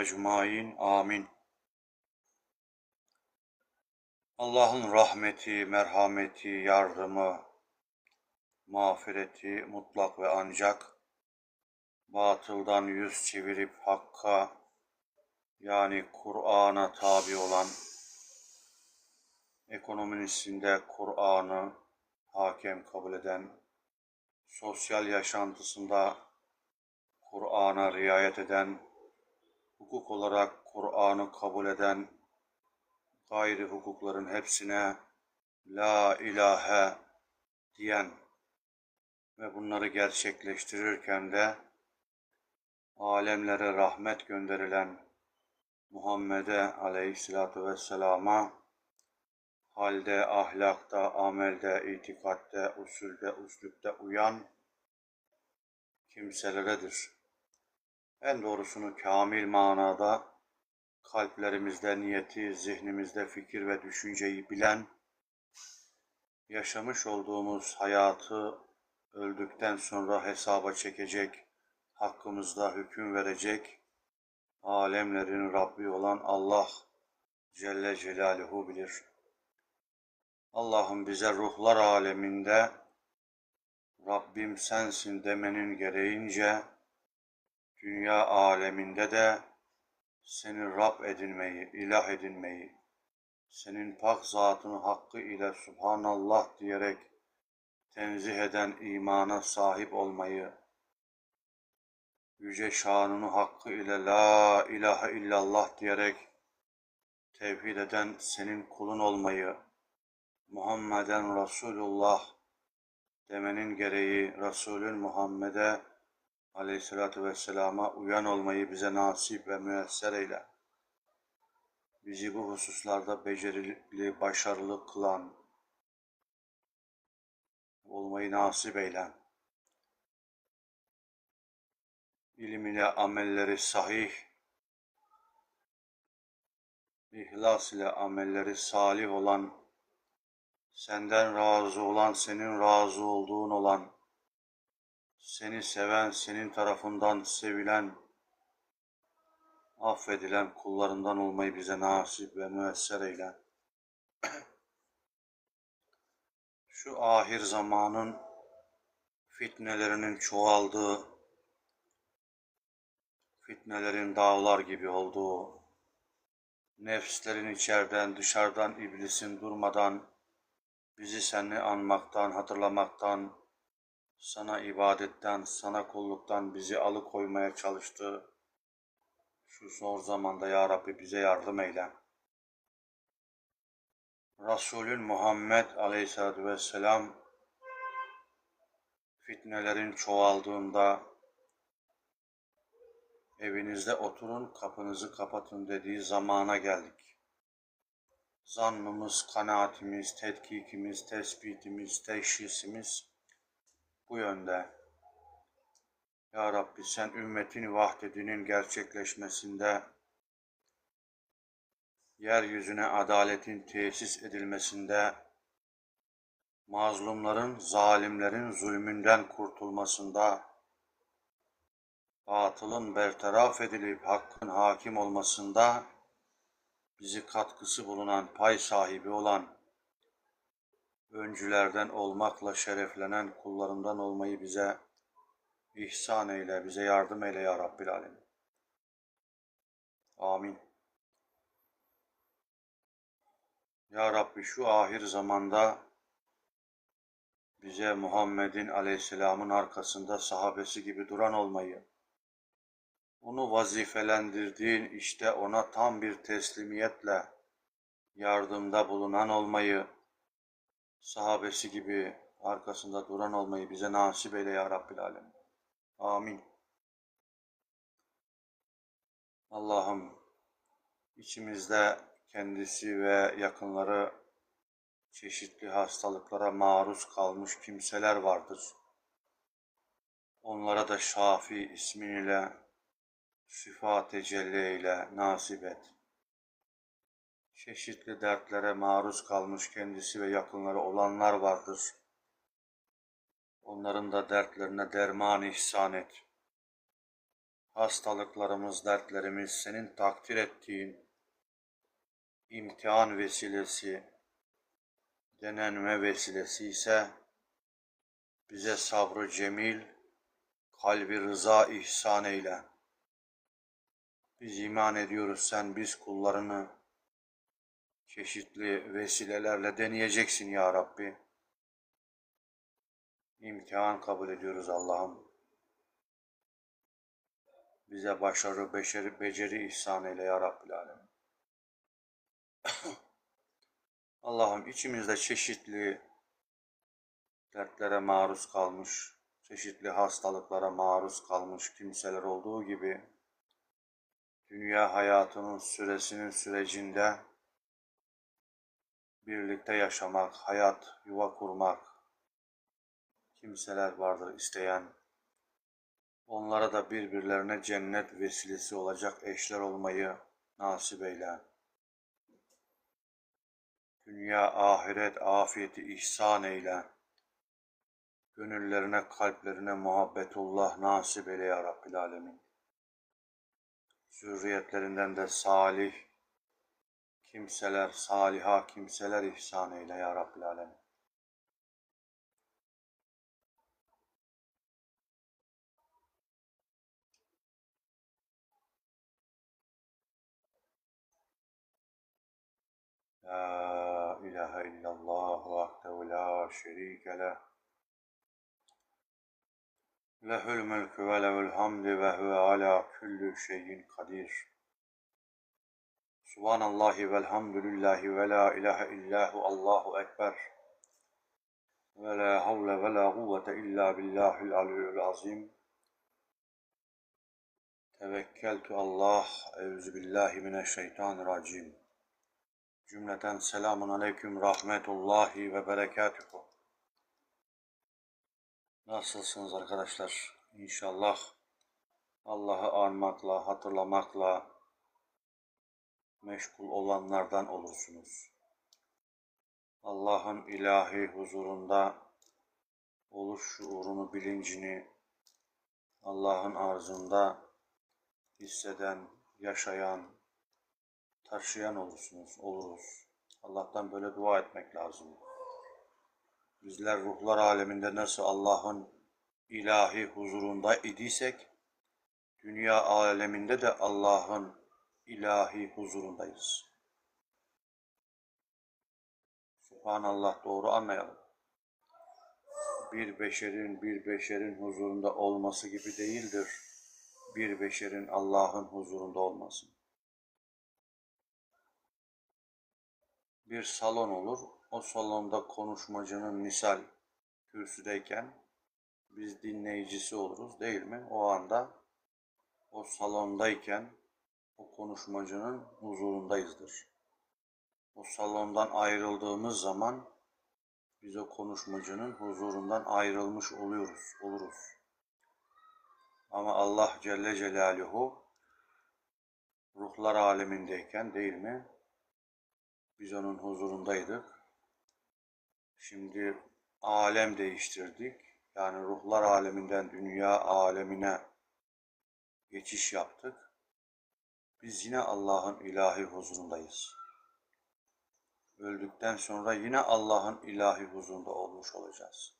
ecmain. Amin. Allah'ın rahmeti, merhameti, yardımı, mağfireti mutlak ve ancak batıldan yüz çevirip hakka yani Kur'an'a tabi olan ekonomisinde Kur'an'ı hakem kabul eden, sosyal yaşantısında Kur'an'a riayet eden, hukuk olarak Kur'an'ı kabul eden, gayri hukukların hepsine La ilahe diyen ve bunları gerçekleştirirken de alemlere rahmet gönderilen Muhammed'e aleyhissalatu vesselama halde, ahlakta, amelde, itikatte, usulde, uslupte uyan kimseleredir. En doğrusunu kamil manada kalplerimizde niyeti, zihnimizde fikir ve düşünceyi bilen, yaşamış olduğumuz hayatı öldükten sonra hesaba çekecek, hakkımızda hüküm verecek, alemlerin Rabbi olan Allah Celle Celaluhu bilir. Allah'ım bize ruhlar aleminde Rabbim sensin demenin gereğince dünya aleminde de seni Rab edinmeyi, ilah edinmeyi, senin pak zatını hakkı ile Subhanallah diyerek tenzih eden imana sahip olmayı, yüce şanını hakkı ile La ilahe illallah diyerek tevhid eden senin kulun olmayı, Muhammeden Resulullah demenin gereği Resulün Muhammed'e aleyhissalatü vesselama uyan olmayı bize nasip ve müesser eyle. Bizi bu hususlarda becerili, başarılı kılan olmayı nasip eyle. İlim ile amelleri sahih, ihlas ile amelleri salih olan, senden razı olan, senin razı olduğun olan, seni seven, senin tarafından sevilen, affedilen kullarından olmayı bize nasip ve müesser eyle. Şu ahir zamanın fitnelerinin çoğaldığı, fitnelerin dağlar gibi olduğu, nefslerin içeriden dışarıdan iblisin durmadan bizi seni anmaktan, hatırlamaktan, sana ibadetten, sana kulluktan bizi alıkoymaya çalıştığı şu zor zamanda ya Rabbi bize yardım eyle. Resulün Muhammed Aleyhisselatü Vesselam fitnelerin çoğaldığında evinizde oturun kapınızı kapatın dediği zamana geldik. Zannımız, kanaatimiz, tetkikimiz, tespitimiz, teşhisimiz bu yönde. Ya Rabbi sen ümmetin vahdedinin gerçekleşmesinde, yeryüzüne adaletin tesis edilmesinde, mazlumların, zalimlerin zulmünden kurtulmasında, batılın bertaraf edilip hakkın hakim olmasında bizi katkısı bulunan pay sahibi olan öncülerden olmakla şereflenen kullarından olmayı bize ihsan eyle, bize yardım eyle ya Rabbil Alemin. Amin. Ya Rabbi şu ahir zamanda bize Muhammed'in aleyhisselamın arkasında sahabesi gibi duran olmayı, onu vazifelendirdiğin işte ona tam bir teslimiyetle yardımda bulunan olmayı, sahabesi gibi arkasında duran olmayı bize nasip eyle ya Rabbil Alem. Amin. Allah'ım içimizde kendisi ve yakınları çeşitli hastalıklara maruz kalmış kimseler vardır. Onlara da Şafi isminiyle şifa tecelli ile nasip et. Çeşitli dertlere maruz kalmış kendisi ve yakınları olanlar vardır. Onların da dertlerine derman ihsan et. hastalıklarımız, dertlerimiz senin takdir ettiğin imtihan vesilesi, denenme vesilesi ise bize sabrı cemil, kalbi rıza ihsan eyle. Biz iman ediyoruz sen biz kullarını çeşitli vesilelerle deneyeceksin ya Rabbi. İmtihan kabul ediyoruz Allah'ım. Bize başarı, beşeri, beceri ihsan eyle ya Alemin. Allah'ım içimizde çeşitli dertlere maruz kalmış, çeşitli hastalıklara maruz kalmış kimseler olduğu gibi dünya hayatının süresinin sürecinde birlikte yaşamak, hayat, yuva kurmak kimseler vardır isteyen. Onlara da birbirlerine cennet vesilesi olacak eşler olmayı nasip eyle. Dünya ahiret afiyeti ihsan eyle. Gönüllerine, kalplerine muhabbetullah nasip eyle ya Rabbil Alemin. Zürriyetlerinden de salih kimseler saliha, kimseler ihsan eyle ya Rabbil Alemin. La ilahe illallah vahdehu la şerike leh. Lehül mülkü ve lehül hamdi ve huve ala küllü şeyin kadir. Subhanallahi velhamdülillahi ve la ilahe illahu Allahu Ekber. Ve la havle ve la kuvvete illa billahil aliyyil azim. Tevekkeltu Allah, evzu billahi mineşşeytanirracim. Cümleten selamun aleyküm rahmetullahi ve berekatuhu. Nasılsınız arkadaşlar? İnşallah Allah'ı anmakla, hatırlamakla, meşgul olanlardan olursunuz. Allah'ın ilahi huzurunda oluş şuurunu, bilincini Allah'ın arzında hisseden, yaşayan, taşıyan olursunuz, oluruz. Allah'tan böyle dua etmek lazım. Bizler ruhlar aleminde nasıl Allah'ın ilahi huzurunda idiysek, dünya aleminde de Allah'ın ilahi huzurundayız. Subhanallah doğru anlayalım. Bir beşerin bir beşerin huzurunda olması gibi değildir. Bir beşerin Allah'ın huzurunda olması. bir salon olur. O salonda konuşmacının misal kürsüdeyken biz dinleyicisi oluruz değil mi? O anda o salondayken o konuşmacının huzurundayızdır. O salondan ayrıldığımız zaman biz o konuşmacının huzurundan ayrılmış oluyoruz, oluruz. Ama Allah Celle Celaluhu ruhlar alemindeyken değil mi? Biz onun huzurundaydık. Şimdi alem değiştirdik. Yani ruhlar aleminden dünya alemine geçiş yaptık. Biz yine Allah'ın ilahi huzurundayız. Öldükten sonra yine Allah'ın ilahi huzurunda olmuş olacağız.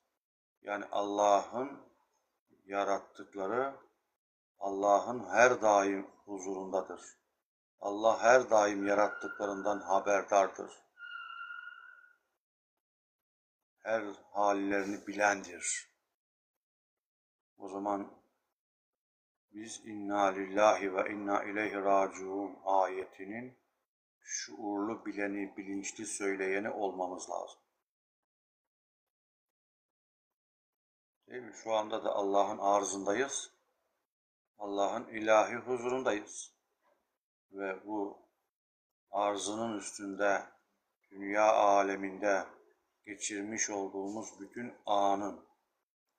Yani Allah'ın yarattıkları Allah'ın her daim huzurundadır. Allah her daim yarattıklarından haberdardır. Her hallerini bilendir. O zaman biz inna lillahi ve inna ileyhi raciun ayetinin şuurlu bileni, bilinçli söyleyeni olmamız lazım. Değil mi? Şu anda da Allah'ın arzındayız. Allah'ın ilahi huzurundayız ve bu arzının üstünde dünya aleminde geçirmiş olduğumuz bütün anın,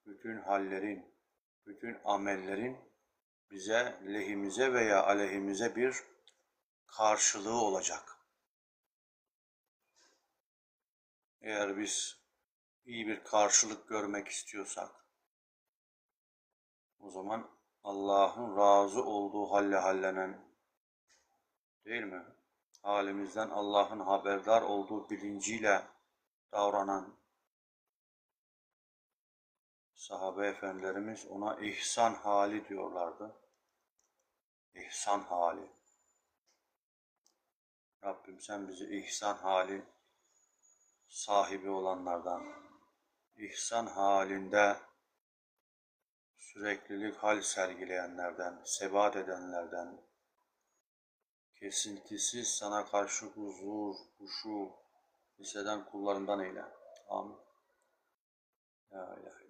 bütün hallerin, bütün amellerin bize lehimize veya aleyhimize bir karşılığı olacak. Eğer biz iyi bir karşılık görmek istiyorsak o zaman Allah'ın razı olduğu halle hallenen, değil mi? Halimizden Allah'ın haberdar olduğu bilinciyle davranan sahabe efendilerimiz ona ihsan hali diyorlardı. İhsan hali. Rabbim sen bizi ihsan hali sahibi olanlardan, ihsan halinde süreklilik hal sergileyenlerden, sebat edenlerden, kesintisiz sana karşı huzur, huşu hisseden kullarından eyle. Amin. La ilahe